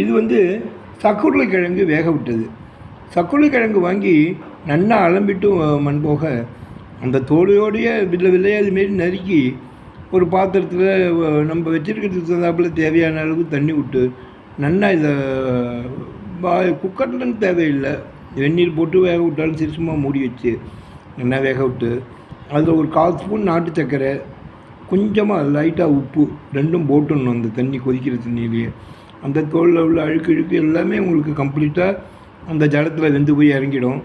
இது வந்து சக்குருளை கிழங்கு வேக விட்டது. சக்குருளை கிழங்கு வாங்கி நன்னா அலம்பிட்டு மண் போக அந்த தோலையோடைய வில்ல வில்லையாது மாரி நறுக்கி ஒரு பாத்திரத்தில் நம்ம வச்சுருக்கிறதுக்கு தகுந்தாப்புல தேவையான அளவு தண்ணி விட்டு நன்னா இதை பா குக்கர்லன்னு தேவையில்லை. வெந்நீர் போட்டு வேக விட்டாலும் சரி சும்மா மூடி வச்சு நல்லா வேக விட்டு அதில் ஒரு கால் ஸ்பூன் நாட்டு சர்க்கரை கொஞ்சமாக லைட்டாக உப்பு ரெண்டும் போட்டுடணும் அந்த தண்ணி கொதிக்கிற தண்ணியிலேயே. அந்த தோலில் உள்ள அழுக்கு இழுக்கு எல்லாமே உங்களுக்கு கம்ப்ளீட்டாக அந்த ஜலத்தில் வெந்து போய் இறங்கிடும்.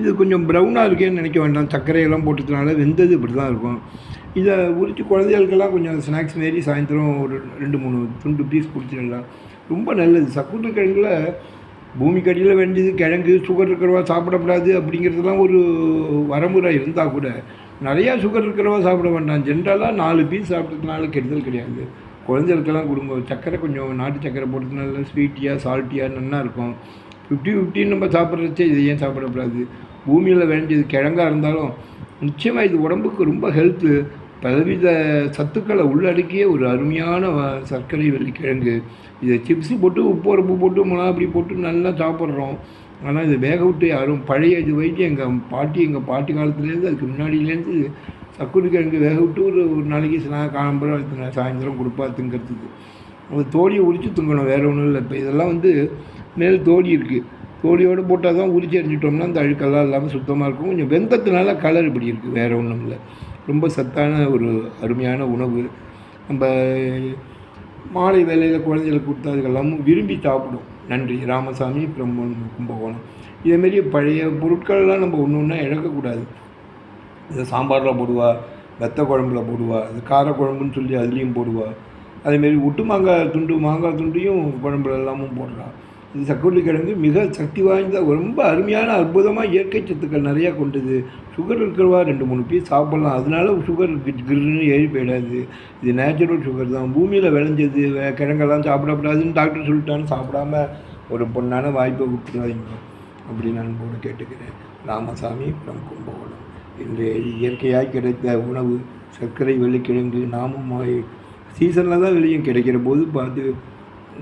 இது கொஞ்சம் ப்ரௌனாக இருக்கேன்னு நினைக்க வேண்டாம். சர்க்கரையெல்லாம் போட்டதுனால வெந்தது இப்படி தான் இருக்கும். இதை உரித்து குழந்தைகளுக்கெல்லாம் கொஞ்சம் ஸ்நாக்ஸ் மாரி சாயந்தரம் ஒரு ரெண்டு மூணு துண்டு பீஸ் கொடுத்துடலாம் ரொம்ப நல்லது. சக்குட்டு கிழங்குல பூமிக்கு அடியில் வேண்டியது கிழங்கு சுகர் இருக்கிறவா சாப்பிடக்கூடாது அப்படிங்கிறதுலாம் ஒரு வரமுறை இருந்தால் கூட நிறையா சுகர் இருக்கிறவா சாப்பிட வேண்டாம். ஜென்ரலாக நாலு பீஸ் சாப்பிட்றதுனால கெடுதல் கிடையாது. குழந்தைகளுக்கெல்லாம் கொடுங்க. சர்க்கரை கொஞ்சம் நாட்டு சர்க்கரை நல்லா ஸ்வீட்டியாக சால்ட்டியாக நல்லா இருக்கும். ஃபிஃப்டி ஃபிஃப்டின்னு நம்ம சாப்பிட்றச்சே இது ஏன் சாப்பிடக்கூடாது? பூமியில் விளைஞ்சது கிழங்காக இருந்தாலும் நிச்சயமாக இது உடம்புக்கு ரொம்ப ஹெல்த்து பலவித சத்துக்களை உள்ளடக்கிய ஒரு அருமையான வ- சர்க்கரை வெள்ளி கிழங்கு இதை சிப்ஸு போட்டு உப்பு உரப்பு போட்டு மிளகா அப்படி போட்டு நல்லா சாப்பிட்றோம். ஆனால் இதை வேக விட்டு யாரும் பழைய இது வைத்து எங்கள் பாட்டி எங்கள் பாட்டி காலத்துலேருந்து அதுக்கு முன்னாடியிலேருந்து சக்குரு கிழங்கு வேக விட்டு ஒரு ஒரு நாளைக்கு சில காலம்பரம் சாயந்தரம் கொடுப்பா திங்கிறதுக்கு. அந்த தோலியை உரித்து திங்கணும் வேறு ஒன்றும் இல்லை. இப்போ இதெல்லாம் வந்து மேல் தோலி இருக்குது தோலியோடு போட்டால் தான் உரிச்சு எறிஞ்சிட்டோம்னா அந்த அழுக்கெல்லாம் இல்லாமல் சுத்தமாக இருக்கும். கொஞ்சம் வெந்தத்தினால கலர் இப்படி இருக்குது வேறு ஒன்றும் இல்லை. ரொம்ப சத்தான ஒரு அருமையான உணவு. நம்ம மாலை வேலையில் குழந்தைகளுக்கு கொடுத்தா அதுக்கெல்லாமும் விரும்பி சாப்பிடும். நன்றி. ராமசாமி பிரம்மன் கும்பகோணம். இதேமாரி பழைய பொருட்கள்லாம் நம்ம ஒன்று ஒன்றா இழக்கக்கூடாது. இதை சாம்பாரில் போடுவா வெத்த குழம்புல போடுவா இது கார குழம்புன்னு சொல்லி அதுலேயும் போடுவா. அதேமாரி ஒட்டு மாங்காய் துண்டு மாங்காய் துண்டையும் குழம்புல எல்லாமும் போடுறா. இது சக்கரவள்ளி கிழங்கு மிக சக்தி வாய்ந்த ரொம்ப அருமையான அற்புதமாக இயற்கை சத்துக்கள் நிறையா கொண்டது. சுகர் இருக்கிறவா ரெண்டு மூணு பீஸ் சாப்பிட்லாம். அதனால சுகர் கிருன்னு ஏறி போயிடாது. இது நேச்சுரல் சுகர் தான். பூமியில் விளைஞ்சது கிழங்கெல்லாம் சாப்பிடக்கூடாதுன்னு டாக்டர் சொல்லிட்டான்னு சாப்பிடாம ஒரு பொண்ணான வாய்ப்பை விட்டுறாதீங்க அப்படின்னு நான் கூட கேட்டுக்கிறேன். ராமசாமி from கும்பகோணம். இன்றைய இயற்கையாக கிடைத்த உணவு சர்க்கரை வெள்ளிக்கிழங்கு நாமும் சீசனில் தான் வெளியும் கிடைக்கிற போது பார்த்து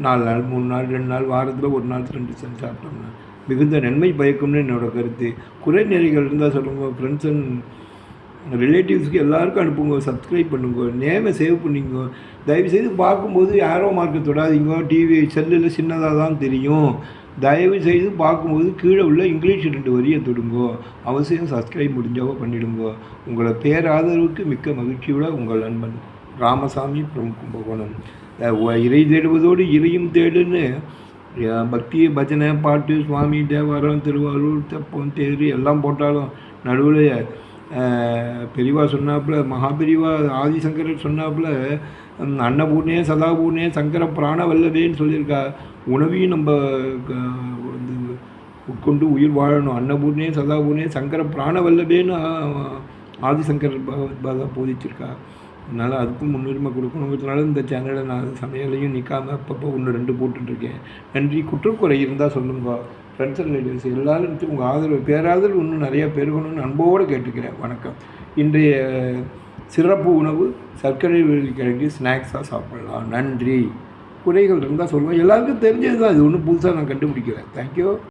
நாலு நாள் மூணு நாள் ரெண்டு நாள் வாரத்தில் ஒரு நாள் ரெண்டு செஞ்சு சாப்பிட்டோம்னா மிகுந்த நன்மை பயக்கும்னு என்னோட கருத்து. குறை நிறைகள் இருந்தால் சொல்லுங்கள் ஃப்ரெண்ட்ஸ் அண்ட் ரிலேட்டிவ்ஸ்க்கு எல்லாருக்கும் அனுப்புங்க சப்ஸ்கிரைப் பண்ணுங்க நேமை சேவ் பண்ணிங்க. தயவுசெய்து பார்க்கும்போது யாரோ மார்க்கை தொடாதீங்க. டிவி செல்லில் சின்னதாக தான் தெரியும். தயவு செய்து பார்க்கும்போது கீழே உள்ள இங்கிலீஷ் ரெண்டு வரியை தொடுங்கோ. அவசியம் சப்ஸ்கிரைப் முடிஞ்சவோ பண்ணிடுங்கோ. உங்களை பேராதரவுக்கு மிக்க மகிழ்ச்சியோட உங்கள் நண்பன் ராமசாமி from கும்பகோணம். இறை தேடுவதோடு இறையும் தேடுன்னு பக்தி பஜனை பாட்டு சுவாமி தேவாரம் திருவாரூர் தெப்பம் தேர் எல்லாம் போட்டாலும் நடுவில் பெரியவா சொன்னாப்புல மகாபெரிவா ஆதிசங்கரர் சொன்னாப்புல அன்னபூர்ணே சதாபூர்ணே சங்கர பிராண வல்லதேன்னு சொல்லியிருக்கா. உணவையும் நம்ம வந்து உட்கொண்டு உயிர் வாழணும். அன்னபூர்ணே சதாபூர்ணே சங்கர பிராண வல்லபேன்னு ஆதிசங்கர் பகவத்பாதா போதிச்சிருக்கா. அதனால் அதுக்கும் முன்னுரிமை கொடுக்கணுங்கிறதுனால இந்த சேனலை நான் சமையலையும் நிற்காம அப்பப்போ ஒன்று ரெண்டு போட்டுட்ருக்கேன் நன்றி. குற்றக்குறை இருந்தால் சொல்லுங்க. ஃப்ரெண்ட்ஸ் அண்ட் ரிலேட்டிவ்ஸ் எல்லாரும் உங்கள் ஆதரவு பேராதரவு இன்னும் நிறையா பெருகணும்னு அன்போடு கேட்டுக்கிறேன். வணக்கம். இன்றைய சிறப்பு உணவு சர்க்கரை கிழங்கு ஸ்நாக்ஸாக சாப்பிடலாம். நன்றி. குறைகள் இருந்தால் சொல்லுவேன் எல்லாருக்கும் தெரிஞ்சது தான் இது ஒன்றும் புதுசாக நான் கண்டுபிடிக்கிறேன் தேங்க்யூ